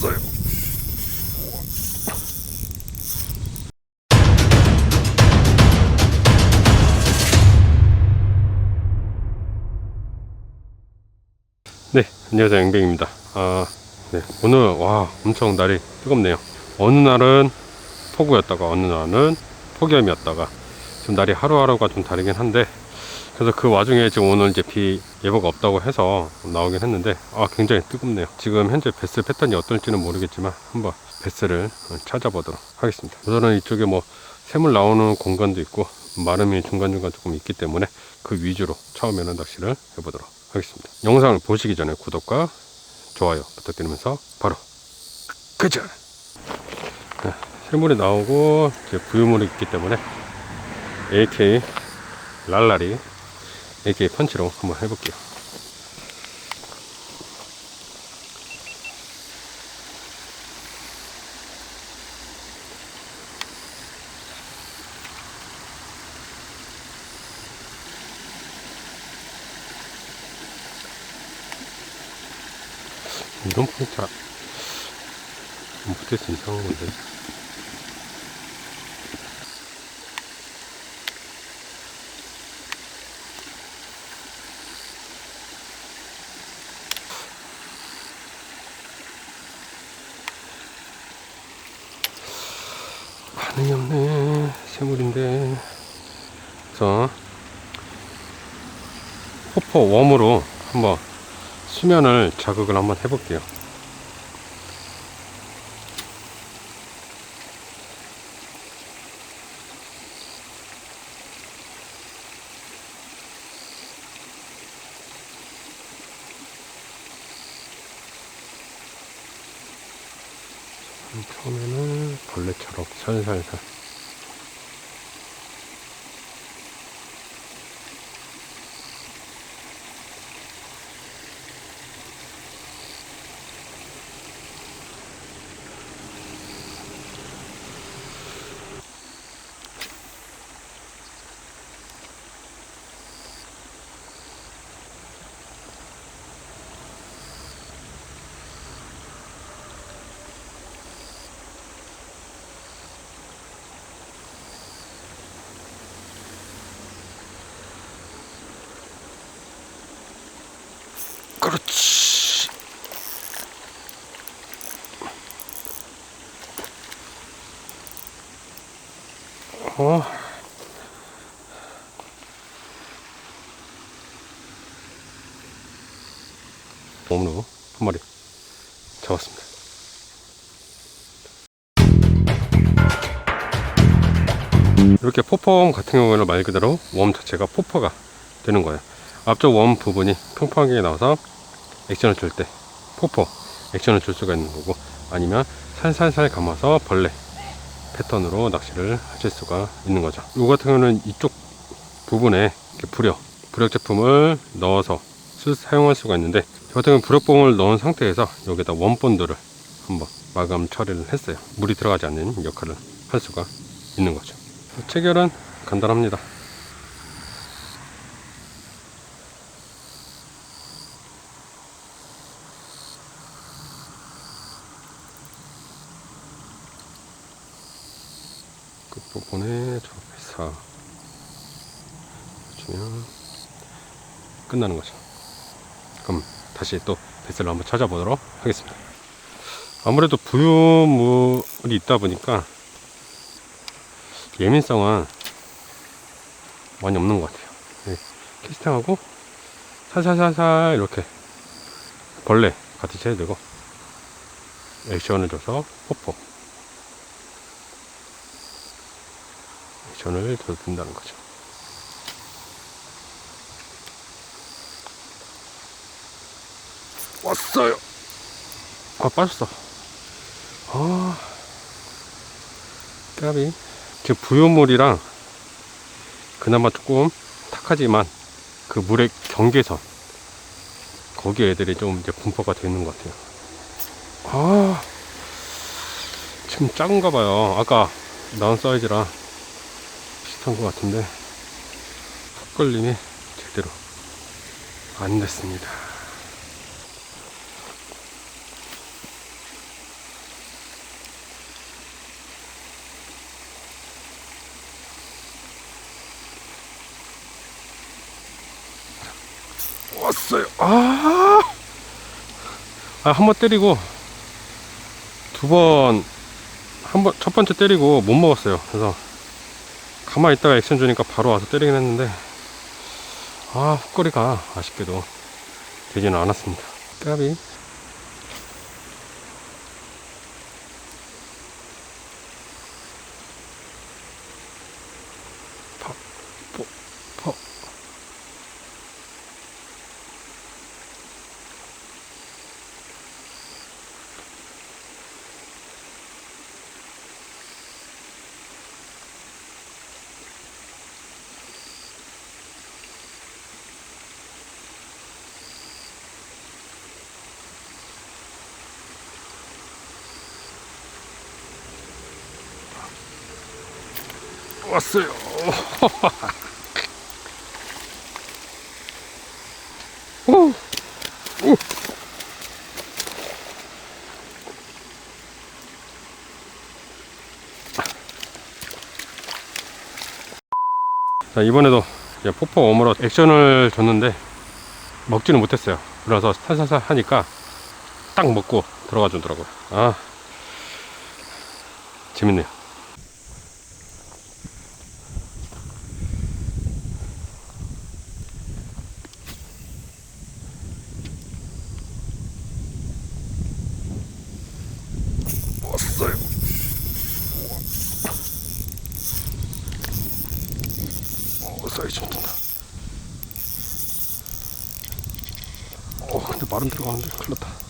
왔어요. 네, 안녕하세요. 앵뱅입니다. 아, 네, 오늘 와 엄청 날이 뜨겁네요. 어느 날은 폭우였다가 어느 날은 폭염이었다가 지금 날이 하루하루가 좀 다르긴 한데 그래서 그 와중에 지금 오늘 이제 비 예보가 없다고 해서 나오긴 했는데 아 굉장히 뜨겁네요. 지금 현재 베스 패턴이 어떨지는 모르겠지만 한번 베스를 찾아보도록 하겠습니다. 우선은 이쪽에 뭐 샘물 나오는 공간도 있고 마름이 중간중간 조금 있기 때문에 그 위주로 처음에는 낚시를 해보도록 하겠습니다. 영상을 보시기 전에 구독과 좋아요 부탁드리면서 바로 가자! 네, 샘물이 나오고 이제 부유물이 있기 때문에 AK 랄라리 AK 펀치로 한번 해볼게요. 이런 포인트 못해서 이상한 건데. 반응이 없네. 새물인데. 그래서, 호퍼 웜으로 한번 수면을 자극을 한번 해볼게요. 처음에는 벌레처럼 살살살 그렇지. 어. 몸으로 한 마리 잡았습니다. 이렇게 포퍼 같은 경우에는 말 그대로 웜 자체가 포퍼가 되는 거예요. 앞쪽 웜 부분이 평평하게 나와서 액션을 줄 때 포퍼 액션을 줄 수가 있는 거고 아니면 살살살 감아서 벌레 패턴으로 낚시를 하실 수가 있는 거죠. 이거 같은 경우는 이쪽 부분에 이렇게 부력, 부력 제품을 넣어서 쓸- 사용할 수가 있는데 저 같은 경우는 부력봉을 넣은 상태에서 여기다 원본드를 한번 마감 처리를 했어요. 물이 들어가지 않는 역할을 할 수가 있는 거죠. 체결은 간단합니다. 끝부분에 저기서 주면 끝나는 거죠. 그럼 다시 또 베스를 한번 찾아보도록 하겠습니다. 아무래도 부유물이 있다 보니까 예민성은 많이 없는 것 같아요. 네, 캐스팅하고 살살살살 이렇게 벌레 같이 쳐야 되고 액션을 줘서 뽀뽀 액션을 줘도 된다는 거죠. 왔어요. 아 빠졌어. 아 까비. 지금 부유물이랑 그나마 조금 탁하지만 그 물의 경계선 거기 애들이 좀 이제 분포가 되는 것 같아요. 아 지금 작은가 봐요. 아까 나온 사이즈랑 비슷한 것 같은데 턱걸림이 제대로 안 됐습니다. 왔어요. 아, 아 한 번 때리고 두 번, 한 번, 첫 번째 때리고 못 먹었어요. 그래서 가만히 있다가 액션 주니까 바로 와서 때리긴 했는데, 아, 훅거리가 아쉽게도 되지는 않았습니다. 까비. 왔어요. 오, 오. 자, 이번에도 포포 웜으로 액션을 줬는데 먹지는 못했어요. 그래서 살살살 하니까 딱 먹고 들어가 주더라고요. 아, 재밌네요. 왔어요. 어, 사이즈 좀 든다. 어, 근데 말은 들어가는데 큰일 났다.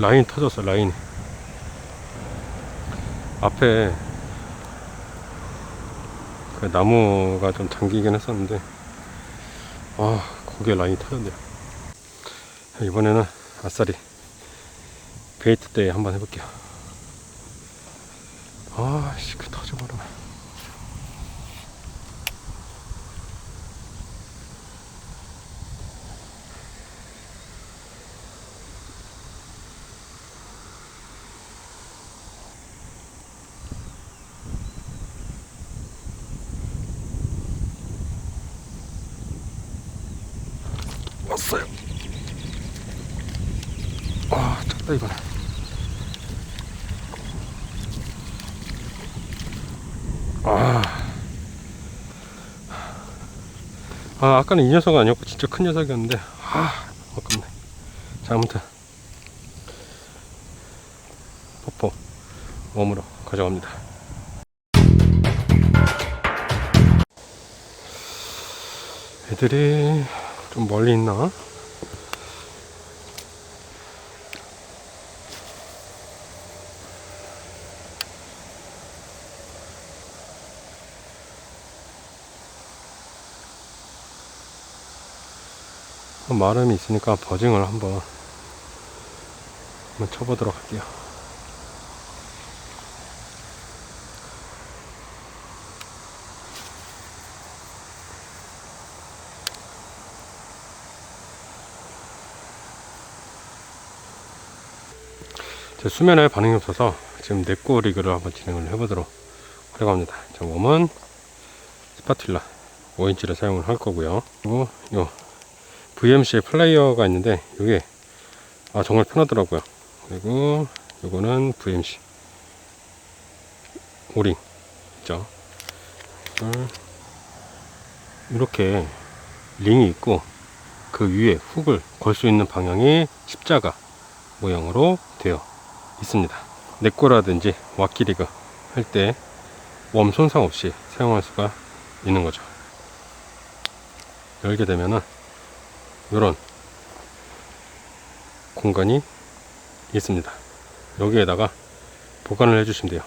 라인 터졌어 라인 앞에 그 나무가 좀 잠기긴 했었는데 아 거기에 라인이 터졌네요. 이번에는 아싸리 베이트 때 한번 해볼게요. 아씨 그 터져버려 아 이번에 아, 아 아까는 이 녀석은 아니었고 진짜 큰 녀석이었는데 아 아깝네. 자 아무튼 포포 웜으로 가져갑니다. 애들이 좀 멀리 있나? 마름이 있으니까 버징을 한번 한번 쳐보도록 할게요. 제 수면에 반응이 없어서 지금 넷고 리그를 한번 진행을 해보도록 하려고 합니다. 자, 웜은 스파틸라 5인치를 사용을 할 거고요. 그리고 요 VMC 플레이어가 있는데 이게 아 정말 편하더라고요. 그리고 요거는 VMC 오링 있죠. 이렇게 링이 있고 그 위에 훅을 걸 수 있는 방향이 십자가 모양으로 되어 있습니다. 넷고라든지 와키리그 할 때 웜 손상 없이 사용할 수가 있는 거죠. 열게 되면은 이런 공간이 있습니다. 여기에다가 보관을 해주시면 돼요.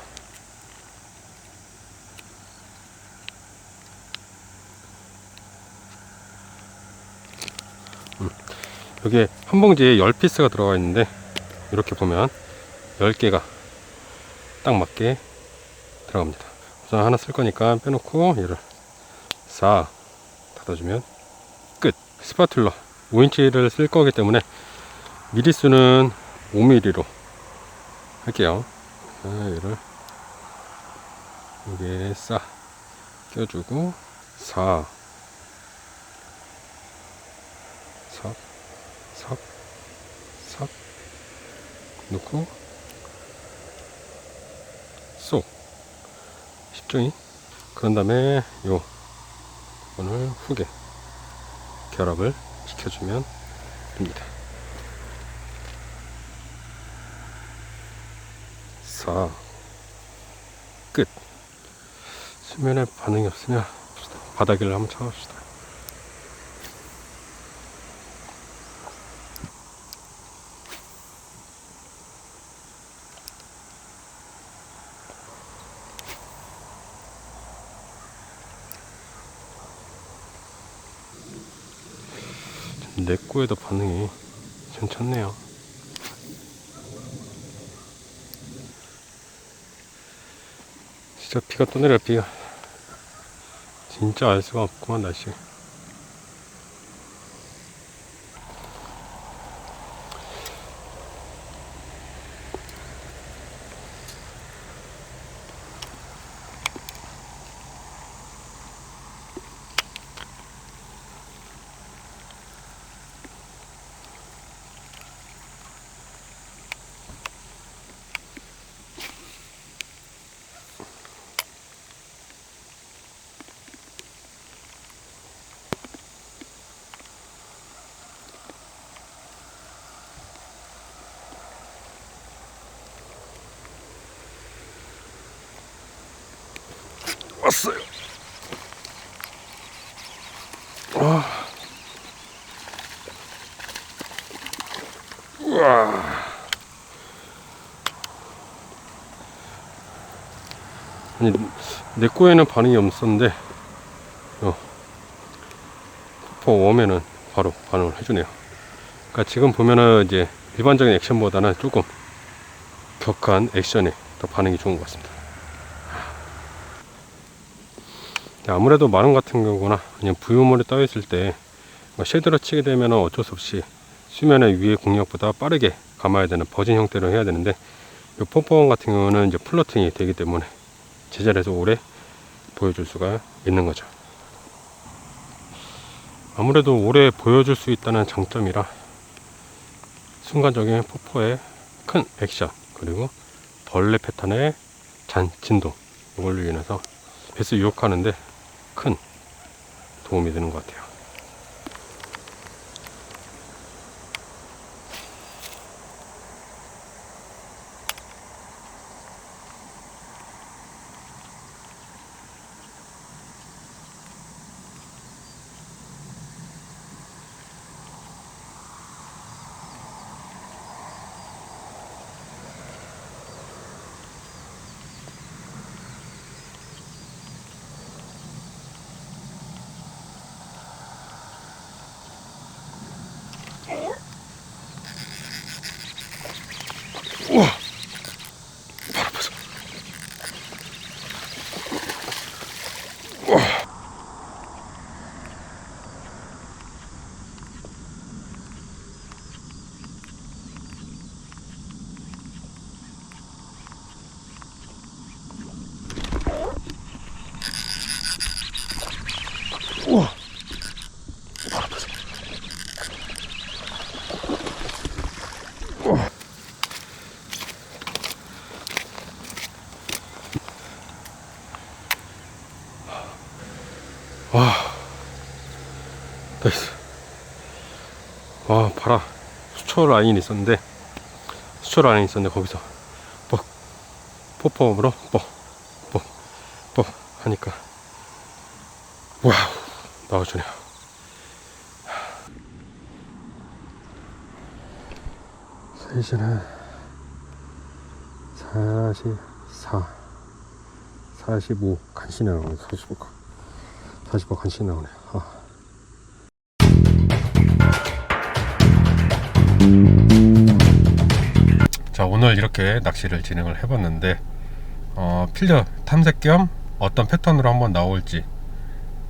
음, 여기에 한 봉지에 10피스가 들어가 있는데 이렇게 보면 10개가 딱 맞게 들어갑니다. 우선 하나 쓸 거니까 빼놓고 얘를 4 닫아주면 끝 스파툴러 5인치를 쓸 거기 때문에 미리수는 5mm로 할게요. 자, 얘를 여기에 싸 껴주고 4 삽, 삽, 삽 넣고 쏙 십중이. 그런 다음에 요 오늘 후게 결합을 시켜주면 됩니다. 4 끝. 수면에 반응이 없으면. 바닥을 한번 쳐봅시다 내 꼬에도 반응이 괜찮네요. 진짜 비가 또 내려 비가 진짜 알 수가 없구만 날씨. 왔어요. 와. 우와. 아니 내 거에는 반응이 없었는데 어, 포 웜에는 바로 반응을 해주네요. 그러니까 지금 보면은 이제 일반적인 액션보다는 조금 격한 액션에 더 반응이 좋은 것 같습니다. 아무래도 마름 같은 경우나 그냥 부유물이 떠 있을 때 쉐드로 치게 되면 어쩔 수 없이 수면의 위의 공력보다 빠르게 감아야 되는 버진 형태로 해야 되는데 이 pompom 같은 경우는 이제 플러팅이 되기 때문에 제자리에서 오래 보여줄 수가 있는 거죠. 아무래도 오래 보여줄 수 있다는 장점이라 순간적인 포포의 큰 액션 그리고 벌레 패턴의 잔 진동 이걸로 인해서 배스 유혹하는데 큰 도움이 되는 것 같아요. 우와! 바로 앞에서. 우와! 우와! 바로 앞에서. 우와! 와, 나이스. 와, 봐라. 수초 라인이 있었는데, 수초 라인이 있었는데, 거기서, 뻑, 포폼으로, 뻑, 뻑, 뻑 하니까, 와우, 나와주네요. 세시는 44, 45, 간신히 나오네, 45. 45 간신히 나오네. 아. 오늘 이렇게 낚시를 진행을 해봤는데 어, 필드 탐색 겸 어떤 패턴으로 한번 나올지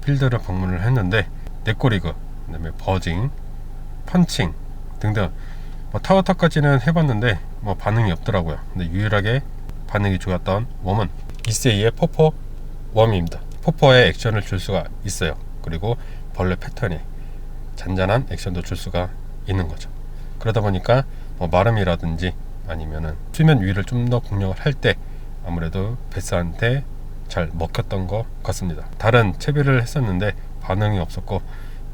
필드를 방문을 했는데 네꼬리그 그다음에 버징 펀칭 등등 뭐 타워터까지는 해봤는데 뭐 반응이 없더라고요. 근데 유일하게 반응이 좋았던 웜은 이세이의 포포 웜입니다. 포포에 액션을 줄 수가 있어요. 그리고 벌레 패턴에 잔잔한 액션도 줄 수가 있는 거죠. 그러다 보니까 뭐 마름이라든지 아니면은 수면 위를 좀 더 공략을 할 때 아무래도 베스한테 잘 먹혔던 것 같습니다. 다른 채비를 했었는데 반응이 없었고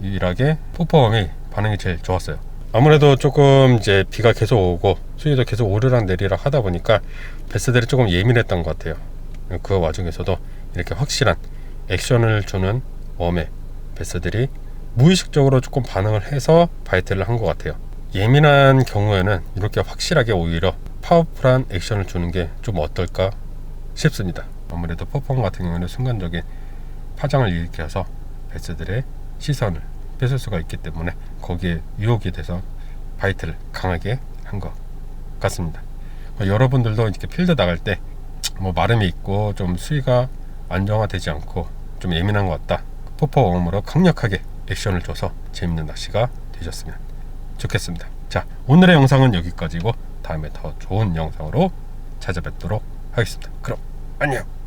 유일하게 포퍼웜이 반응이 제일 좋았어요. 아무래도 조금 이제 비가 계속 오고 수위도 계속 오르락 내리락 하다 보니까 베스들이 조금 예민했던 것 같아요. 그 와중에서도 이렇게 확실한 액션을 주는 웜의 베스들이 무의식적으로 조금 반응을 해서 바이트를 한 것 같아요. 예민한 경우에는 이렇게 확실하게 오히려 파워풀한 액션을 주는 게 좀 어떨까 싶습니다. 아무래도 퍼폼 같은 경우는 순간적인 파장을 일으켜서 베스들의 시선을 뺏을 수가 있기 때문에 거기에 유혹이 돼서 바이트를 강하게 한 것 같습니다. 어, 여러분들도 이렇게 필드 나갈 때 뭐 마름이 있고 좀 수위가 안정화되지 않고 좀 예민한 것 같다. 포퍼 웜으로 강력하게 액션을 줘서 재밌는 낚시가 되셨으면 좋겠습니다. 자, 오늘의 영상은 여기까지고 다음에 더 좋은 영상으로 찾아뵙도록 하겠습니다. 그럼 안녕.